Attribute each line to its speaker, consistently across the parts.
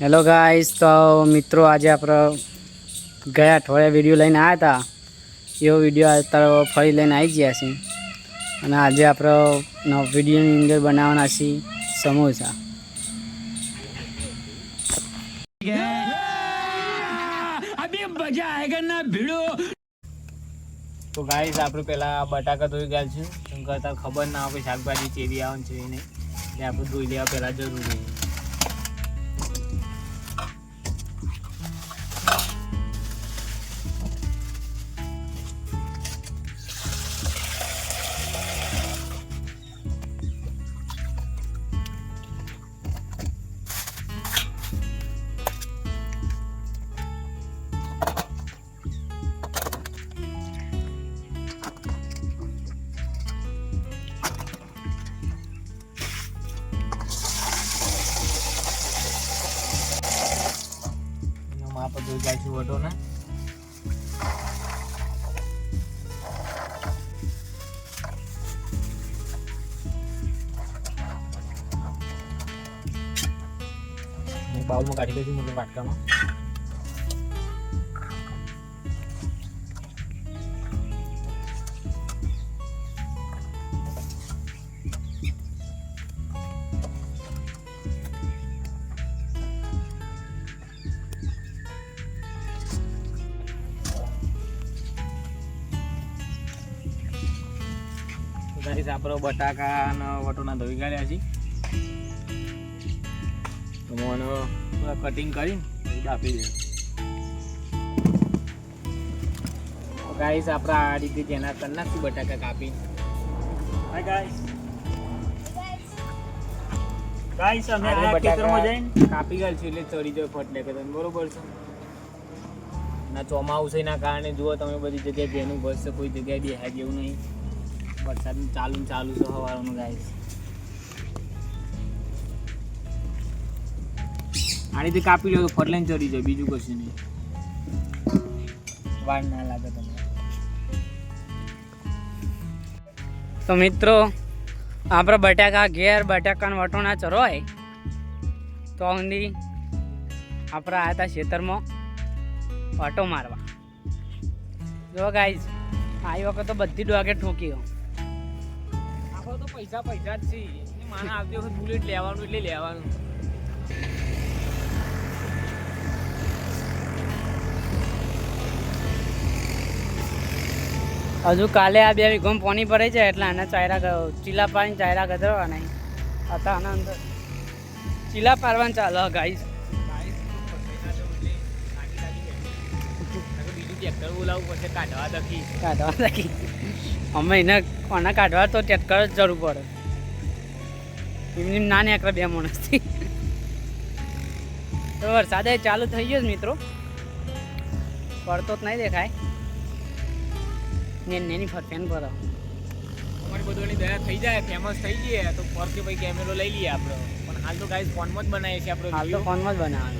Speaker 1: Hello guys તો મિત્રો, આજે આપણે ગયા અઠવાડિયા વીડિયો લઈને આવ્યા હતા. એવો વીડિયો અત્યારે ફરી લઈને આવી ગયા છે અને આજે આપણે વિડીયોની અંદર બનાવવાના છીએ સમોસા. તો ગાઈસ આપણે પહેલાં બટાકા ધોઈ ગયા છે શું કરતા ખબર ના હોય શાકભાજી ચેરી આવવાની છે નહીં. એટલે આપણે ધોઈ લેવા પહેલાં જરૂરી માપ ધોઈ ગયા છું વટો ને બાઉલમાં કાઢી દઈશું મોટું વાટકામાં ગાઈસ આપણો બટાકા અને વટોના ધોઈ કાઢ્યા છીએ તો મને કટિંગ કરીને પછી બાફી દે ગાઈસ આપણે આ રીતે જેના કરી નાખશું બટાકા કાપી
Speaker 2: હાય ગાઈસ ગાઈસ અમે આ ખેતરમાં જઈને
Speaker 1: કાપી ગયા છે એટલે ચડી જાય ફટલે કે તમે બરોબર છે. ના ચોમાસુના કારણે જુઓ તમે બધી જગ્યાએ બસ છે કોઈ જગ્યાએ બેહાય જેવું નહીં. વરસાદ ચાલુ ચાલુ છે હવાનું ગાઈસ આ રીતે કાપી લો તો ફટલે ચડી જાય, બીજું કશું નહીં. વાર ના લાગે તમને. તો મિત્રો આપણે બટાકા ઘેર બટાકાના વટોના ચરોય. તો ઊંધી આપણે આવ્યા હતા ખેતરમાં ઓટો મારવા. જો ગાઈઝ આવી વખત તો બધી ડોગે ઠોકી આપણે તો પૈસા પૈસા જ છે. માણસ આવતી વખત બુલેટ લેવાનું એટલે લેવાનું. હજુ કાલે આ બે વીઘોમ પોની પડે છે એટલે આના ચાયરા ચીલા પાડીને ચાયરા ગધરવાના હતા આના અંદર. ચીલા પાડવાનું ચાલો ગાઈસ. બીજું બોલાવવું પડશે કાઢવા દખી. કાઢવા દખી. અમે એને કોના કાઢવા તો ટેટકર જ જરૂર પડે. એમની ના નીકળે બે માણસથી તો વરસાદ ચાલુ થઈ ગયો મિત્રો. પડતો જ નહીં દેખાય. ને નેની ફરફેન પર અમારી બધોની દયા થઈ જાય ફેમસ થઈ જઈએ. તો ફરતી ભાઈ કેમેરો લઈ લઈએ આપણે. પણ હાલ તો ગાઈઝ ફોનમાં જ બનાવીએ છીએ આપણે હાલ તો ફોનમાં જ બનાવવાનું.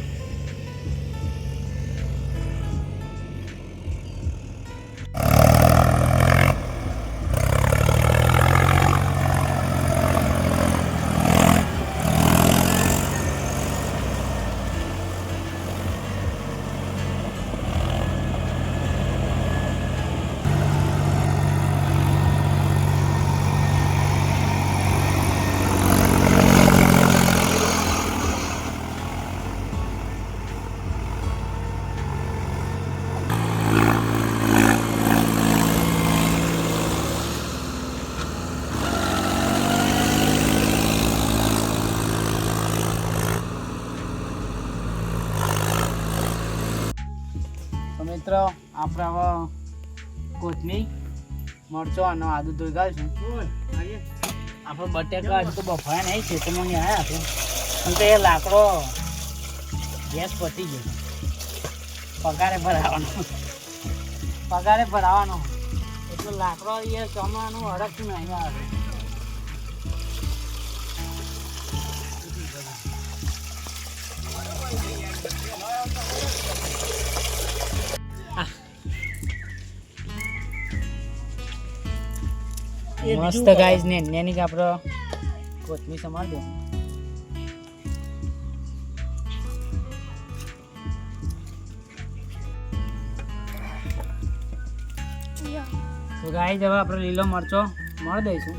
Speaker 1: મિત્રો આપણે કોથમી મરચો અને આદુ ધોઈ ગાલશું આપણે બટેકા હજુ તો બફાયા નહીં છે તો મને આવ્યા આપણે પણ તો એ લાકડો ગેસ પતી ગયો પગારે ભરાવાનો. પગારે ભરાવાનો. એટલો લાકડો એ ચોમાનું હડકતું નહીં આવે. મસ્ત ગાઈઝ ને નેની કે આપણો કોથમી સમાર દે. તો ગાઈઝ હવે આપણે લીલો મરચો મળી દઈશું.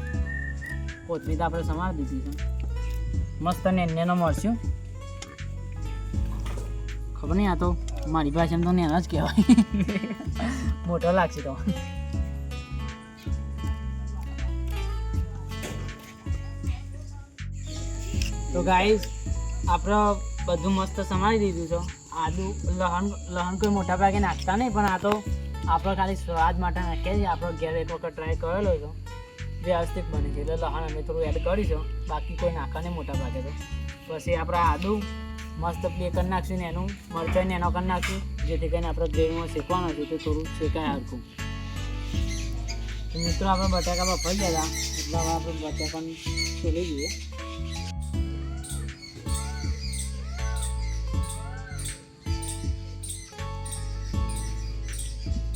Speaker 1: કોથમી તો આપણે સમાર દીધી છે. મસ્ત ને નેનો મરશું ખબર નહીં આ તો મારી પાસે એમ તો નેના જ કહેવાય. મોટો લાગશે તો. તો ગાઈસ આપણે બધું મસ્ત સમાવી દીધું છે. આદુ, લહણ લહણ કોઈ મોટા ભાગે નાખતા નહીં, પણ આ તો આપણે ખાલી સ્વાદ માટે નાખીએ છીએ. આપણો ઘેર એક વખત ટ્રાય કરેલો છે. વ્યવસ્થિત બને છે. એટલે લહણ અમે થોડું એડ કરીશું બાકી કોઈ નાખવા નહીં મોટા ભાગે તો. પછી આપણે આદુ મસ્ત પ્લે કરી નાખશું ને એનું મરચાઈને એનો કરી નાખશું. જેથી કરીને આપણે ગ્રેવીમાં શેકવાનું છે. તે થોડું શેકાય હરખું. મિત્રો આપણે બટાકા બફાઈ ગયા હતા. એટલે હવે આપણે બટાકાને છોલી દઈએ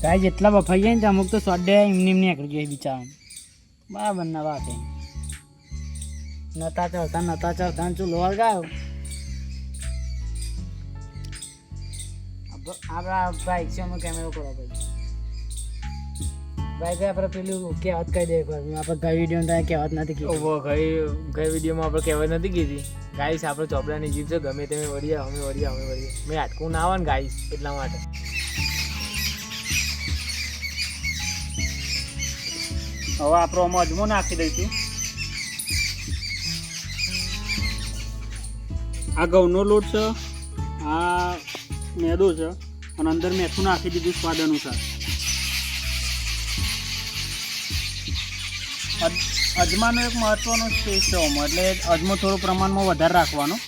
Speaker 1: ગાય જેટલા બફાઈ જાય ને અમુક તો સ્વાડે એમની એમની આકડી જોઈએ બિચારા બરાબર ના વાત નતા ચડતા નતા ચડતા ને ચૂલો વળગાયો આપણા બાઈક છે, અમે કેમેરો કરો ભાઈ બાઈક આપણે પેલું કહેવત કહી દે આપણે ગઈ વીડિયો ત્યાં કહેવત નથી કીધી.
Speaker 3: ઓહો ગઈ ગઈ વિડીયોમાં આપણે કહેવત નથી કીધી. ગાઈસ આપણે ચોપડાની જીભ છે, ગમે તેમે વળીએ અમે વળીએ અમે વળીએ મેં આટકું ના આવે ને ગાઈસ એટલા માટે.
Speaker 2: હવે આપણો આમાં અજમો નાખી દઈશું. આ ઘઉંનો લોટ છે, આ મેદો છે, અને અંદર મેથું નાખી દીધું સ્વાદ અનુસાર. અજ- અજમાનો એક મહત્વનો સ્ટેજ છે એટલે અજમો થોડું પ્રમાણમાં વધારે રાખવાનો.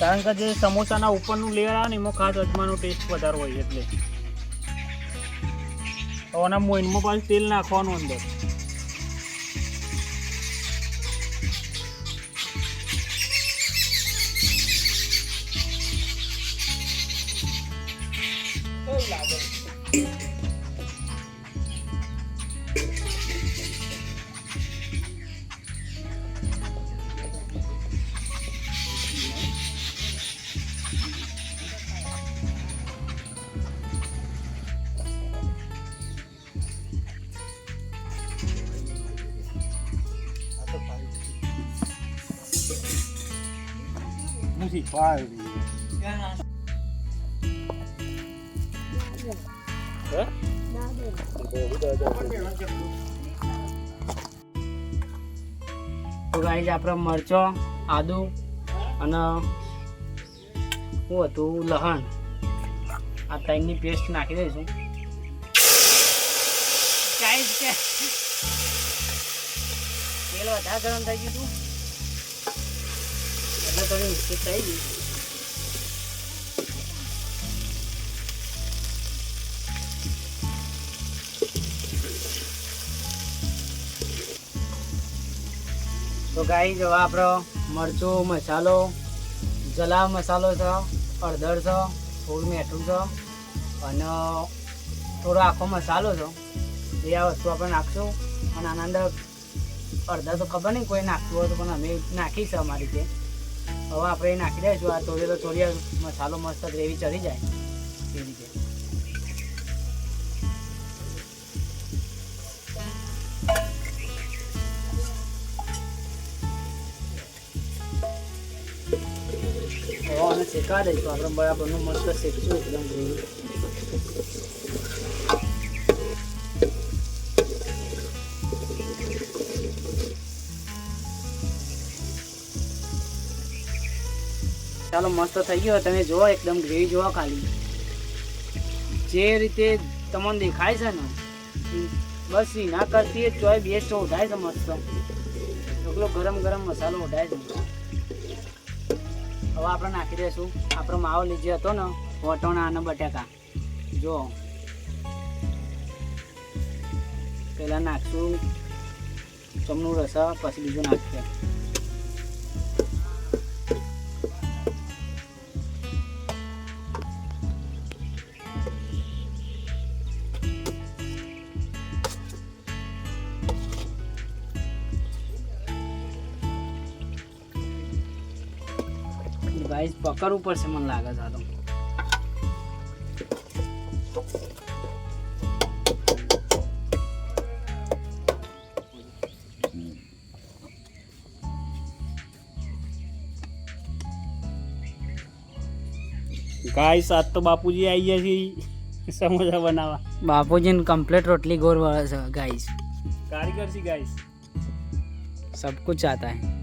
Speaker 2: કારણ કે જે સમોસાના ઉપરનું લેયર આવે ને, એમાં ખાસ અજમાનો ટેસ્ટ વધારે હોય એટલે. આના મોઈનમાં પાછું તેલ નાખવાનું અંદર. હું શીખવા આવ્યો
Speaker 1: તો ગાઈઝ આપણે મરચો, આદુ અને શું હતું, લહણ. આ ત્રણની પેસ્ટ નાખી દઈશું. તેલ વધારે ગરમ થઈ ગયું હતું. થોડી મિસ્ટેક થઈ ગઈ તો ગાઈ હવે આપણો મરચું મસાલો, જલા મસાલો છે, હળદર છે, થોડું મીઠું છે, અને થોડો આખો મસાલો છે. એ આ વસ્તુ આપણે નાખશું. અને આના અંદર અડધા તો ખબર નહીં, કોઈ નાખતું હોય તો પણ અમે નાખીશું અમારી રીતે. હવે આપણે એ નાખી દઈશું આ તોડેલો તો થોડી મસાલો મસ્ત ગ્રેવી ચડી જાય. એ રીતે. શેકા દઈશું. આપણે બરાબરનું મસ્ત શેકશું. એકદમ ગ્રેવી ચાલો મસ્ત થઈ ગયો. તમે જુઓ, એકદમ ગ્રેવી જુઓ ખાલી. જે રીતે તમને દેખાય છે ને, બસ એના કરતી એ ચોય બેસ્ટ ઉઠાય છે મસ્ત. એટલો ગરમ ગરમ મસાલો ઉઠાય છે. હવે આપણે નાખી દઈશું. આપણો માવો લીજે હતો ને, વટોણા અને બટાકા. જો પહેલાં નાખશું ચમનું રસા, પછી બીજું નાખીએ. ગાઈસ પકડવું પડશે મને લાગે છે આ તો
Speaker 2: ગાઈસ આજ તો બાપુજી આવી ગયા છે સમોસા બનાવવા
Speaker 1: બાપુજીને કમ્પ્લીટ રોટલી ગોર વળે છે ગાઈસ
Speaker 2: કારીગર છે ગાઈસ
Speaker 1: सब कुछ आता है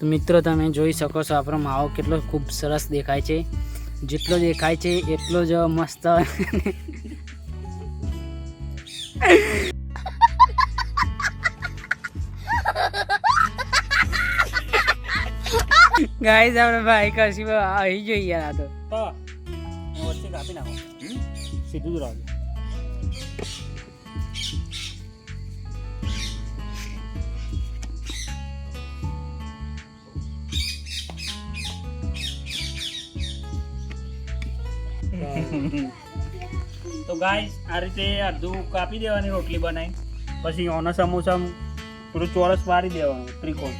Speaker 1: તો મિત્રો તમે જોઈ શકો છો આપણો માવો કેટલો ખૂબ સરસ દેખાય છે. જેટલો દેખાય છે એટલો જ મસ્ત. ગાઈસ આપણે ભાઈ કરશી આવી જોઈએ આ તો.
Speaker 2: સીધું જ તો ગાઈસ આ રીતે અડધું કાપી દેવાની, રોટલી બનાવી પછી ઓનો સમોસા થોડું ચોરસ વારી દેવાનું, ત્રિકોણ.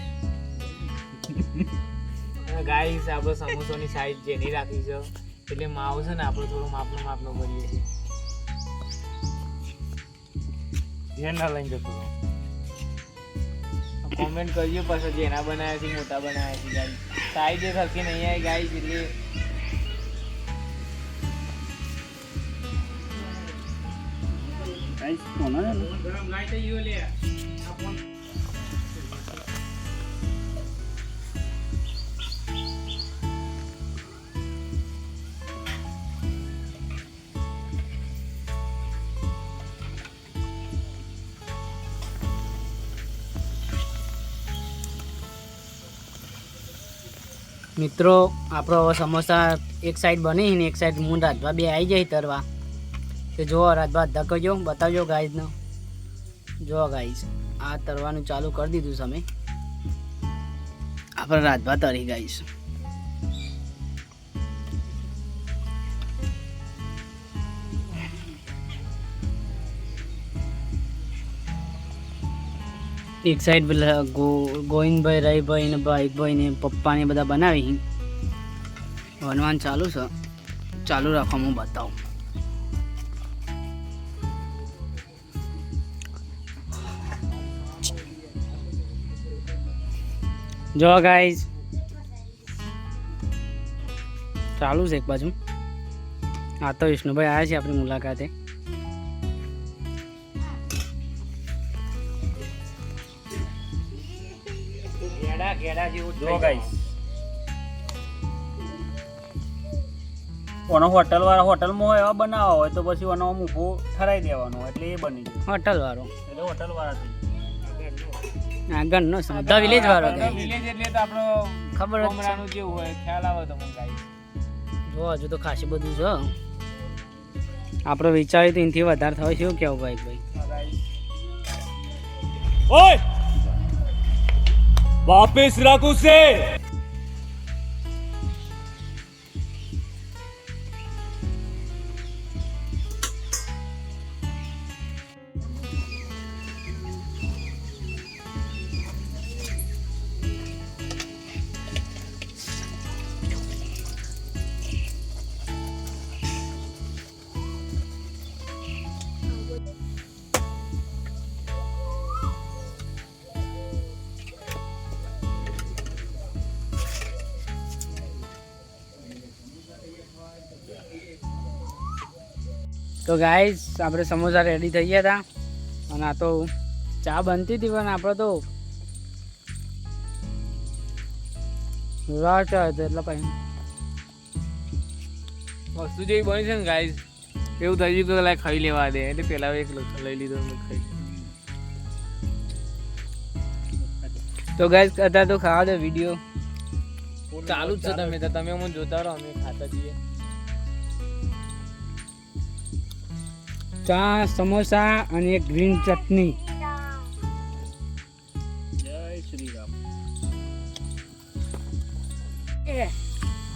Speaker 3: ગાઈસ આપણે સમોસાની સાઈઝ જેની રાખી છે, એટલે માવો છે ને, આપણે થોડું માપનું માપનું કરીએ છીએ. ધ્યાન ના લઈને જતો કોમેન્ટ કરજો પાછા જેના બનાવ્યા છે, મોટા બનાવ્યા છે ગાઈસ સાઈઝ એ સરખી નહીં આવી ગાઈસ એટલે
Speaker 2: ગાઈસ ઓનો છે ને
Speaker 1: મિત્રો આપણો હવે સમોસા એક સાઈડ બની ને એક સાઈડ હું રાજભા બે આવી જાય તરવા તો જુઓ રાજભા અધા કરજો બતાવજો ગાઈઝનો જુઓ ગાઈઝ આ તરવાનું ચાલુ કરી દીધું તમે આપણે રાજભા તરી ગાઈશ એક સાઈડ પેલા ગોવિંદભાઈ રહીભાઈ ને ભાઈભાઈ ને પપ્પા ને બધા બનાવી. વનવાન ચાલુ છે. ચાલુ રાખવા હું બતાવું. જો ગાઈઝ ચાલુ છે એક બાજુ. આ તો વિષ્ણુભાઈ આવ્યા છે આપણી મુલાકાતે.
Speaker 2: ઓનો હોટલ વાળા હોટલમાં એવા બનાવવા હોય તો પછી ઓનો આમ ઊભો ઠરાઈ દેવાનો એટલે એ બની જાય
Speaker 1: હોટલ વાળો
Speaker 2: એટલે હોટલ વાળા થઈ
Speaker 1: આગળનો ધ વિલેજ વાળો guys.
Speaker 3: વિલેજ એટલે તો આપણો
Speaker 1: ખબર જ
Speaker 3: જે હોય ખ્યાલ આવે તો મને ગાઈ
Speaker 1: જો હજુ તો ખાસી બધું છે આપણો વિચાર તો એનાથી વધારે થાય શું કેવું ભાઈ? ભાઈ.
Speaker 2: ઓય! વાપસ રાખું છે.
Speaker 1: તો ગાઈઝ આપણે સમોસા રેડી થઈ ગયા હતા અને આ તો ચા બનતી હતી પણ આપણે તો એટલે
Speaker 3: વસ્તુ જેવી બની છે ને ગાઈઝ એવું થઈ ગયું કે લાય ખાઈ લેવા દે. એટલે પેલા એક લઈ લીધો ખાઈ.
Speaker 1: તો ગાઈઝ અત્યારે તો ખાવા દો વીડિયો
Speaker 3: ચાલુ જ છે તમે, તો તમે હું જોતા રહો, અમે ખાતા જઈએ.
Speaker 1: ચા, સમોસા અને ગ્રીન ચટણી.
Speaker 2: જય Shri Ram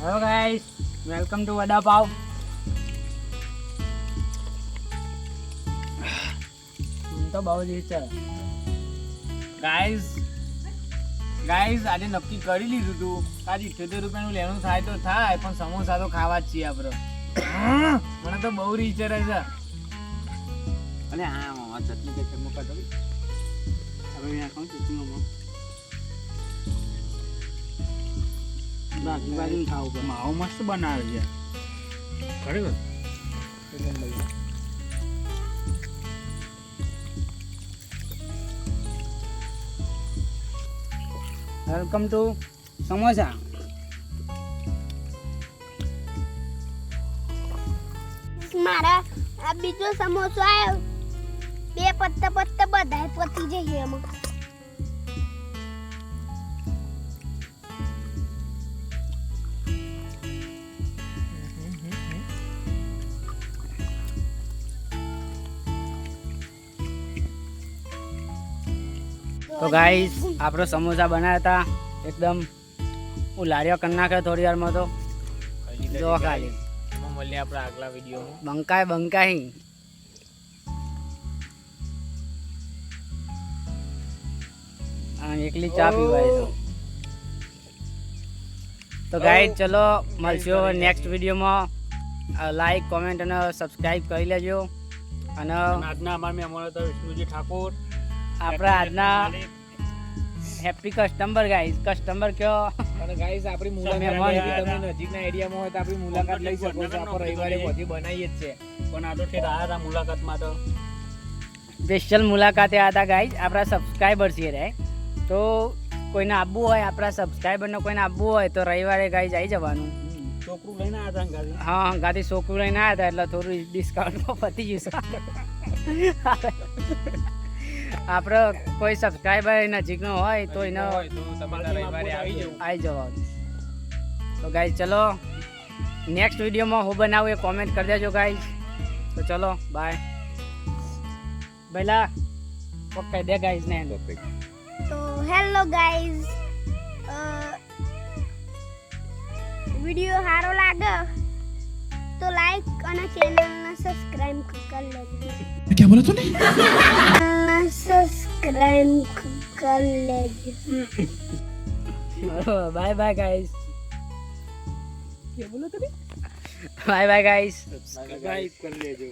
Speaker 1: hello guys welcome to vada pav તો બહુ જ છે. ગાઈસ ગાઈસ આજે નક્કી કરી લીધું તું આજે ઇઠ્યોતેર રૂપિયાનું લેણું થાય તો થાય, પણ સમોસા તો ખાવા જ છીએ આપણે. મને તો બહુ રીચર છે.
Speaker 2: અને હા મામા ચટણી કે મૂકા દો હવે અહીંયા ખાઉં ચટણી મામા
Speaker 1: બાકી બાજુ ખાવું પડે
Speaker 2: માવો મસ્ત બનાવે છે ખરેખર
Speaker 1: વેલકમ ટુ સમોસા
Speaker 4: મારા આ બીજો સમોસો આવ્યો બે પત્તા પત્તા બધાય પતી જઈએ એમાં.
Speaker 1: તો ગાઈસ આપણો સમોસા બનાવ્યા હતા. એકદમ હું લારીઓ કરી નાખે થોડી વારમાં તો. જો ખાલી.
Speaker 3: મળીએ આપણા આગલા વિડીયોમાં.
Speaker 1: બંકાય બંકાઈ એકલી ચા પીવાય તો તો ગાઈડ ચલો મળશો નેક્સ્ટ વિડીયોમાં લાઈક કોમેન્ટ અને સબસ્ક્રાઈબ કરી લેજો. અને
Speaker 2: આજના અમારા મહેમાન હતા વિષ્ણુજી ઠાકોર.
Speaker 1: આપણા આજના હેપી કસ્ટમર ગાઈઝ કસ્ટમર કયો?
Speaker 3: અને ગાઈઝ આપણી મુલાકાત તમે નજીકના એરિયામાં હોય તો આપણી મુલાકાત લઈ શકો છો. આપણે રવિવારે પછી બનાવીએ જ છે.
Speaker 2: પણ આ તો ઠેર આવ્યા હતા મુલાકાતમાં તો.
Speaker 1: સ્પેશિયલ મુલાકાતે હતા ગાઈઝ આપણા સબસ્ક્રાઈબર છે રે તો કોઈને આબુ હોય આપણા સબસ્ક્રાઈબરને કોઈને આબુ હોય તો રવિવારે ગાઈ આવી જવાનું.
Speaker 2: છોકરું લઈને આવ્યા હતા ગાડી?
Speaker 1: હા ગાડી છોકરું લઈને આવ્યા હતા એટલે થોડું ડિસ્કાઉન્ટમાં પતી જશે આપણે કોઈ સબસ્ક્રાઈબર નજીકનો હોય તો એને
Speaker 3: હોય તો તમે આવી જવું
Speaker 1: જવાનું. તો ગાઈઝ ચલો નેક્સ્ટ વિડીયોમાં હું બનાવું એ કોમેન્ટ કરી દેજો ગાઈ તો ચલો બાય પહેલા ઓકે દે ગાઈઝ ને
Speaker 4: હેલો ગાઈઝ. વીડિયો સારો લાગે તો લાઈક અને ચેનલને સબસ્ક્રાઇબ કરી લેજો.
Speaker 5: ક્યાં બોલા તું
Speaker 4: સબસ્ક્રાઇબ કરી લેજો.
Speaker 1: Bye bye guys. ક્યાં બોલો તું બાય બાય ગાઈઝ.
Speaker 2: સબસ્ક્રાઇબ કરી લેજો.